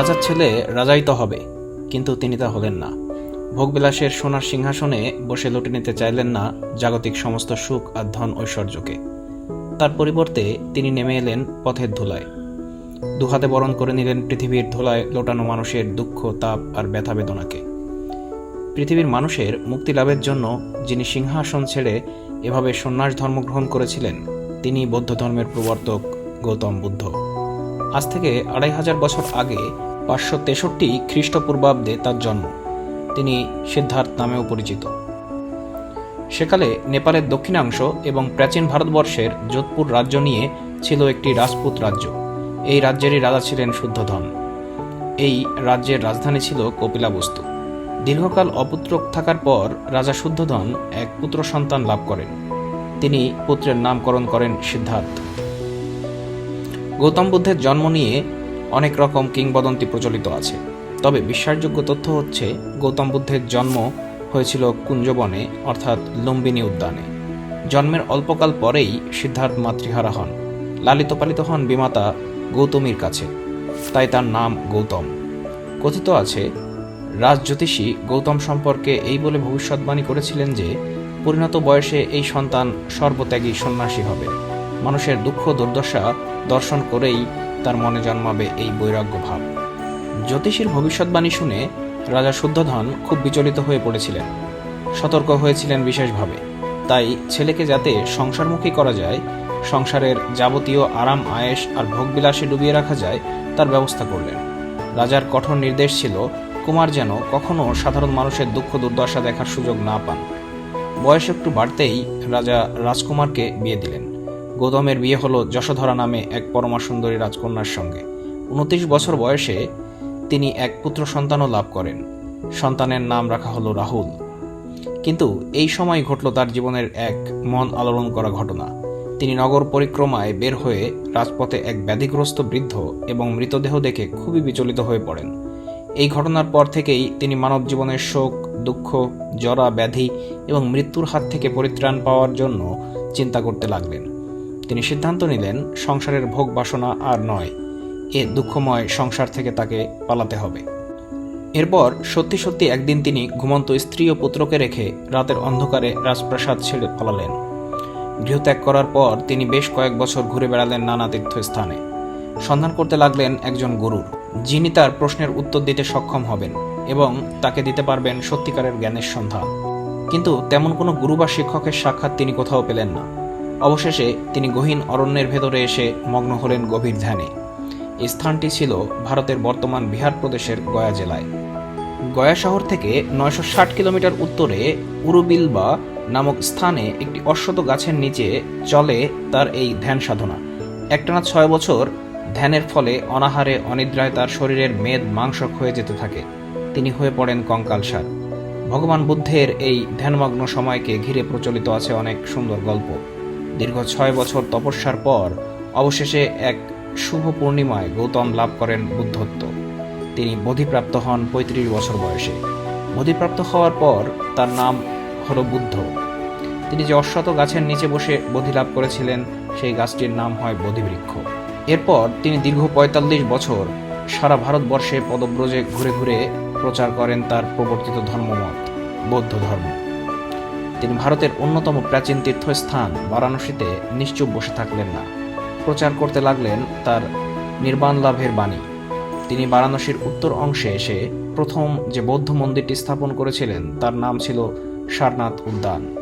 রাজার ছেলে রাজাই তো হবে, কিন্তু তিনি তা হলেন না। ভোগবিলাসের সোনার সিংহাসনে বসে লুটে নিতে চাইলেন না জাগতিক সমস্ত সুখ আর ধন ঐশ্বর্যকে। তার পরিবর্তে তিনি নেমে এলেন পথের ধুলায়। দুহাতে বরণ করে নিলেন পৃথিবীর ধুলায় লোটানো মানুষের দুঃখ, তাপ আর ব্যথা বেদনাকে। পৃথিবীর মানুষের মুক্তি লাভের জন্য যিনি সিংহাসন ছেড়ে এভাবে সন্ন্যাস ধর্ম গ্রহণ করেছিলেন, তিনি বৌদ্ধ ধর্মের প্রবর্তক গৌতম বুদ্ধ। আজ থেকে আড়াই হাজার বছর আগে পাঁচশো তেষট্টি খ্রিস্টপূর্বাব্দে তার জন্ম। তিনি সিদ্ধার্থ নামেও পরিচিত। সেকালে নেপালের দক্ষিণাংশ এবং প্রাচীন ভারতবর্ষের যোধপুর রাজ্য নিয়ে ছিল একটি রাজপুত রাজ্য। এই রাজ্যেরই রাজা ছিলেন শুদ্ধধন। এই রাজ্যের রাজধানী ছিল কপিলাবস্তু। দীর্ঘকাল অপুত্রক থাকার পর রাজা শুদ্ধধন এক পুত্র সন্তান লাভ করেন। তিনি পুত্রের নামকরণ করেন সিদ্ধার্থ। গৌতম বুদ্ধের জন্ম নিয়ে অনেক রকম কিংবদন্তি প্রচলিত আছে। তবে বিশ্বাসযোগ্য তথ্য হচ্ছে, গৌতম বুদ্ধের জন্ম হয়েছিল কুঞ্জবনে, অর্থাৎ লুম্বিনী উদ্যানে। জন্মের অল্পকাল পরেই সিদ্ধার্থ মাতৃহারা হন। লালিত পালিত হন বিমাতা গৌতমীর কাছে। তাই তার নাম গৌতম। কথিত আছে, রাজজ্যোতিষী গৌতম সম্পর্কে এই বলে ভবিষ্যৎবাণী করেছিলেন যে, পরিণত বয়সে এই সন্তান সর্বত্যাগী সন্ন্যাসী হবে। মানুষের দুঃখ দুর্দশা দর্শন করেই তার মনে জন্মাবে এই বৈরাগ্য ভাব জ্যোতিষীর ভবিষ্যৎবাণী শুনে রাজা শুদ্ধধন খুব বিচলিত হয়ে পড়েছিলেন। সতর্ক হয়েছিলেন বিশেষভাবে। তাই ছেলেকে যাতে সংসারমুখী করা যায়, সংসারের যাবতীয় আরাম আয়েস আর ভোগবিলাসে ডুবিয়ে রাখা যায়, তার ব্যবস্থা করলেন। রাজার কঠোর নির্দেশ ছিল, কুমার যেন কখনো সাধারণ মানুষের দুঃখ দুর্দশা দেখার সুযোগ না পান। বয়স একটু বাড়তেই রাজা রাজকুমারকে বিয়ে দিলেন। গৌতমের বিয়ে হলো যশোধরা নামে এক পরমা সুন্দরী রাজকন্যার সঙ্গে। উনত্রিশ বছর বয়সে তিনি এক পুত্র সন্তানও লাভ করেন। সন্তানের নাম রাখা হলো রাহুল। কিন্তু এই সময় ঘটল তার জীবনের এক মন আলোড়ন করা ঘটনা। তিনি নগর পরিক্রমায় বের হয়ে রাজপথে এক ব্যাধিগ্রস্ত বৃদ্ধ এবং মৃতদেহ দেখে খুবই বিচলিত হয়ে পড়েন। এই ঘটনার পর থেকেই তিনি মানব জীবনের শোক, দুঃখ, জরা, ব্যাধি এবং মৃত্যুর হাত থেকে পরিত্রাণ পাওয়ার জন্য চিন্তা করতে লাগলেন। তিনি সিদ্ধান্ত নিলেন, সংসারের ভোগ বাসনা আর নয়, এ দুঃখময় সংসার থেকে তাকে পালাতে হবে। এরপর সত্যি সত্যি একদিন তিনি ঘুমন্ত স্ত্রী ও পুত্রকে রেখে রাতের অন্ধকারে রাজপ্রাসাদ ছেড়ে পালালেন। গৃহত্যাগ করার পর তিনি বেশ কয়েক বছর ঘুরে বেড়ালেন নানা তীর্থস্থানে। সন্ধান করতে লাগলেন একজন গুরুর, যিনি তার প্রশ্নের উত্তর দিতে সক্ষম হবেন এবং তাকে দিতে পারবেন সত্যিকারের জ্ঞানের সন্ধান। কিন্তু তেমন কোনো গুরু বা শিক্ষকের সাক্ষাৎ তিনি কোথাও পেলেন না। অবশেষে তিনি গহীন অরণ্যের ভেতরে এসে মগ্ন হলেন গভীর ধ্যানে। এই স্থানটি ছিল ভারতের বর্তমান বিহার প্রদেশের গয়া জেলায়। গয়া শহর থেকে নয়শো ষাট কিলোমিটার উত্তরে উরুবিলবা নামক স্থানে একটি অশ্বত গাছের নিচে চলে তার এই ধ্যান সাধনা। একটানা ছয় বছর ধ্যানের ফলে অনাহারে অনিদ্রায় তার শরীরের মেদ মাংস ক্ষয়ে যেতে থাকে। তিনি হয়ে পড়েন কঙ্কালসার ভগবান বুদ্ধের এই ধ্যানমগ্ন সময়কে ঘিরে প্রচলিত আছে অনেক সুন্দর গল্প। দীর্ঘ ছয় বছর তপস্যার পর অবশেষে এক শুভ পূর্ণিমায় গৌতম লাভ করেন বুদ্ধত্ব। তিনি বোধিপ্রাপ্ত হন পঁয়ত্রিশ বছর বয়সে। বোধিপ্রাপ্ত হওয়ার পর তার নাম হল বুদ্ধ। তিনি যে অশ্বত গাছের নিচে বসে বোধি লাভ করেছিলেন, সেই গাছটির নাম হয় বোধিবৃক্ষ। এরপর তিনি দীর্ঘ পঁয়তাল্লিশ বছর সারা ভারতবর্ষে পদব্রজে ঘুরে ঘুরে প্রচার করেন তার প্রবর্তিত ধর্মমত, বৌদ্ধ ধর্ম। তিনি ভারতের অন্যতম প্রাচীন তীর্থস্থান বারাণসীতে নিশ্চুপ বসে থাকলেন না। প্রচার করতে লাগলেন তার নির্বাণ লাভের বাণী। তিনি বারাণসীর উত্তর অংশে এসে প্রথম যে বৌদ্ধ মন্দিরটি স্থাপন করেছিলেন, তার নাম ছিল সারনাথ উদ্যান।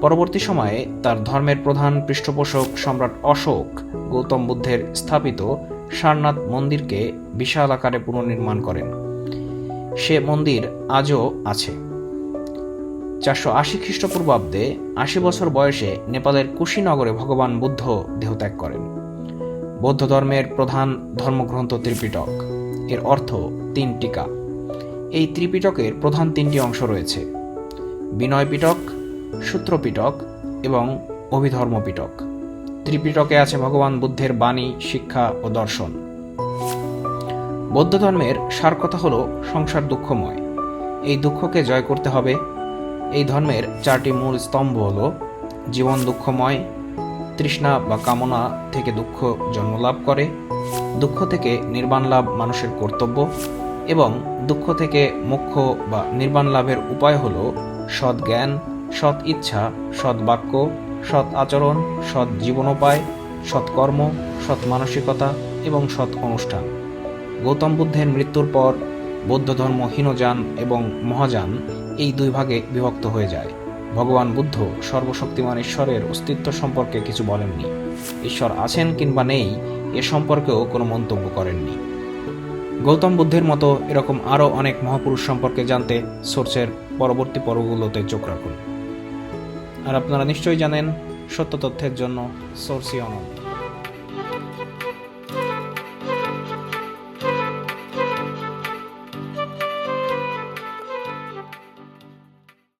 পরবর্তী সময়ে তার ধর্মের প্রধান পৃষ্ঠপোষক সম্রাট অশোক গৌতম বুদ্ধের স্থাপিত সারনাথ মন্দিরকে বিশাল আকারে পুনর্নির্মাণ করেন। সে মন্দির আজও আছে। চারশো আশি খ্রিস্টপূর্বাব্দে আশি বছর বয়সে নেপালের কুশীনগরে ভগবান বুদ্ধ দেহত্যাগ করেন। বৌদ্ধ ধর্মের প্রধান ধর্মগ্রন্থ ত্রিপিটক। এর অর্থ তিন টিকা। এই ত্রিপিটকের প্রধান তিনটি অংশ রয়েছে। বিনয় পিটক সূত্রপিটক এবং অভিধর্ম পিটক ত্রিপিটকে আছে ভগবান বুদ্ধের বাণী, শিক্ষা ও দর্শন। বৌদ্ধ ধর্মের সার কথা হল সংসার দুঃখময়। এই দুঃখকে জয় করতে হবে এই ধর্মের চারটি মূল স্তম্ভ হল জীবন দুঃখময়, তৃষ্ণা বা কামনা থেকে দুঃখ জন্মলাভ করে, দুঃখ থেকে নির্বাণ লাভ মানুষের কর্তব্য এবং দুঃখ থেকে মোক্ষ বা নির্বাণ লাভের উপায় হল সৎ জ্ঞান, সৎ ইচ্ছা, সৎ বাক্য, সৎ আচরণ, সৎ জীবনোপায় সৎকর্ম সৎ মানসিকতা এবং সৎ অনুষ্ঠান। গৌতম বুদ্ধের মৃত্যুর পর বৌদ্ধ ধর্ম হীনযান এবং মহাযান এই দুই ভাগে বিভক্ত হয়ে যায়। ভগবান বুদ্ধ সর্বশক্তিমান ঈশ্বরের অস্তিত্ব সম্পর্কে কিছু বলেননি। ঈশ্বর আছেন কিংবা নেই, এ সম্পর্কেও কোনো মন্তব্য করেননি। গৌতম বুদ্ধের মতো এরকম আরও অনেক মহাপুরুষ সম্পর্কে জানতে সোর্সের পরবর্তী পর্বগুলোতে চোখ রাখুন। আর আপনারা নিশ্চয়ই জানেন, সত্য তথ্যের জন্য সোর্সই অনন্ত।